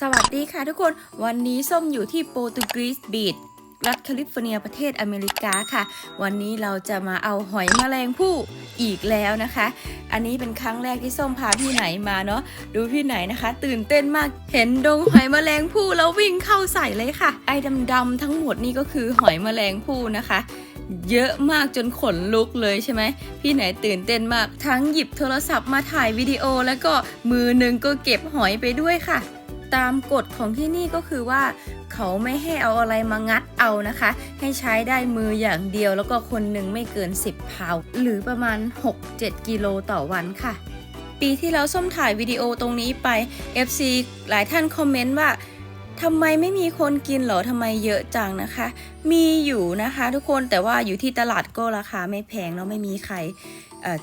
สวัสดีค่ะทุกคนวันนี้ส้มอยู่ที่โปรตุเกสบีดรัฐแคลิฟอร์เนียประเทศอเมริกาค่ะ วันนี้เราจะมาเอาหอยแมลงภู่อีกแล้วนะคะ อันนี้เป็นครั้งแรกที่ส้มพาพี่ไหนมาเนาะดูพี่ไหนนะคะ ตื่นเต้นมากเห็นดงหอยแมลงภู่แล้ววิ่งเข้าใส่เลยค่ะ ไอ้ดำๆทั้งหมดนี่ก็คือหอยแมลงภู่นะคะเยอะมากจนขนลุกเลยใช่ไหมพี่ไหนตื่นเต้นมากทั้งหยิบโทรศัพท์มาถ่ายวิดีโอแล้วก็มือหนึ่งก็เก็บหอยไปด้วยค่ะ ตามกฎของที่นี่ก็คือว่า เขาไม่ให้เอาอะไรมางัดเอานะคะ ให้ใช้ได้มืออย่างเดียวแล้วก็คนหนึ่งไม่เกิน 10พาวหรือประมาณ 6-7 กิโลต่อวันค่ะ ปีที่แล้วส้มถ่ายวิดีโอตรงนี้ไป FC หลายท่านคอมเมนต์ว่าทำไมไม่มีคนกินเหรอทำไมเยอะจังนะคะ มีอยู่นะคะ ทุกคนแต่ว่าอยู่ที่ตลาดก็ราคาไม่แพงแล้วไม่มีใคร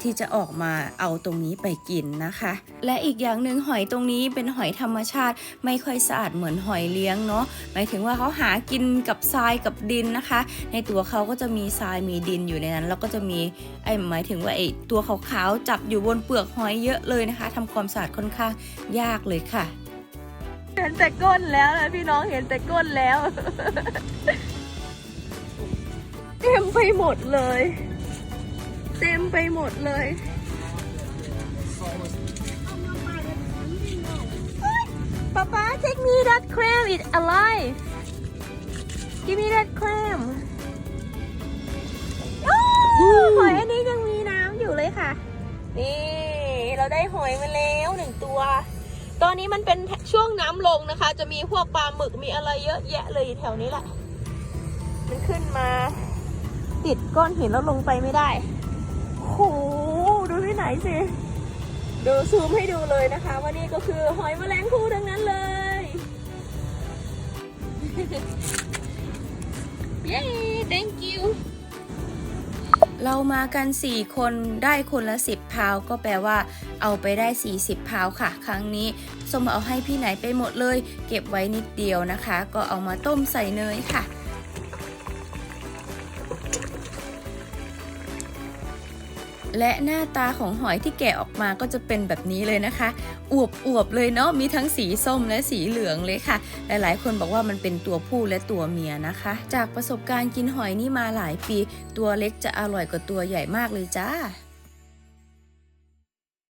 ที่จะออกมาเอาตรงนี้ไปกินนะคะ และอีกอย่างหนึ่งหอยตรงนี้เป็นหอยธรรมชาติไม่ค่อยสะอาดเหมือนหอยเลี้ยงเนาะหมายถึงว่าเขาหากินกับทรายกับดินนะคะ ในตัวเขาก็จะมีทรายมีดินอยู่ในนั้น แล้วก็จะมีไอ้หมายถึงว่าไอ้ตัวขาวๆจับอยู่บนเปลือกหอยเยอะเลยนะคะทำความสะอาดค่อนข้างยากเลยค่ะ เห็นแต่ก้นแล้วนะพี่น้องเห็นแต่ก้นแล้วเต็มไปหมดเลย เต็มไปหมดเลยป๊าป๊า take me that clam it alive give me that clam หอยอันนี้ยังมีน้ำอยู่เลยค่ะ นี่ เราได้หอยมาแล้วหนึ่งตัว ตอนนี้มันเป็นช่วงน้ำลงนะคะ จะมีพวกปลาหมึกมีอะไรเยอะแยะเลยแถวนี้แหละ มันขึ้นมาติดก้อนหินแล้วลงไปไม่ได้ โห ดูที่ไหนสิ ดูซูมให้ดูเลยนะคะว่านี่ก็คือหอยแมลงภู่ทั้งนั้นเลย เย้ thank you เรามากัน 4 คนได้คนละ 10 พาว ก็แปลว่า เอาไปได้ 40 พาวค่ะ ครั้งนี้สมเอาให้พี่ไหนไปหมดเลย เก็บไว้นิดเดียวนะคะ ก็เอามาต้มใส่เนยค่ะ และหน้าตาของหอยที่แกะออกมาก็จะเป็นแบบนี้เลยนะคะ อวบอวบๆเลยเนาะมีทั้งสีส้มและสีเหลืองเลยค่ะ หลายๆ คนบอกว่ามันเป็นตัวผู้และตัวเมียนะคะ จากประสบการณ์กินหอยนี่มาหลายปี ตัวเล็กจะอร่อยกว่าตัวใหญ่มากเลยจ้า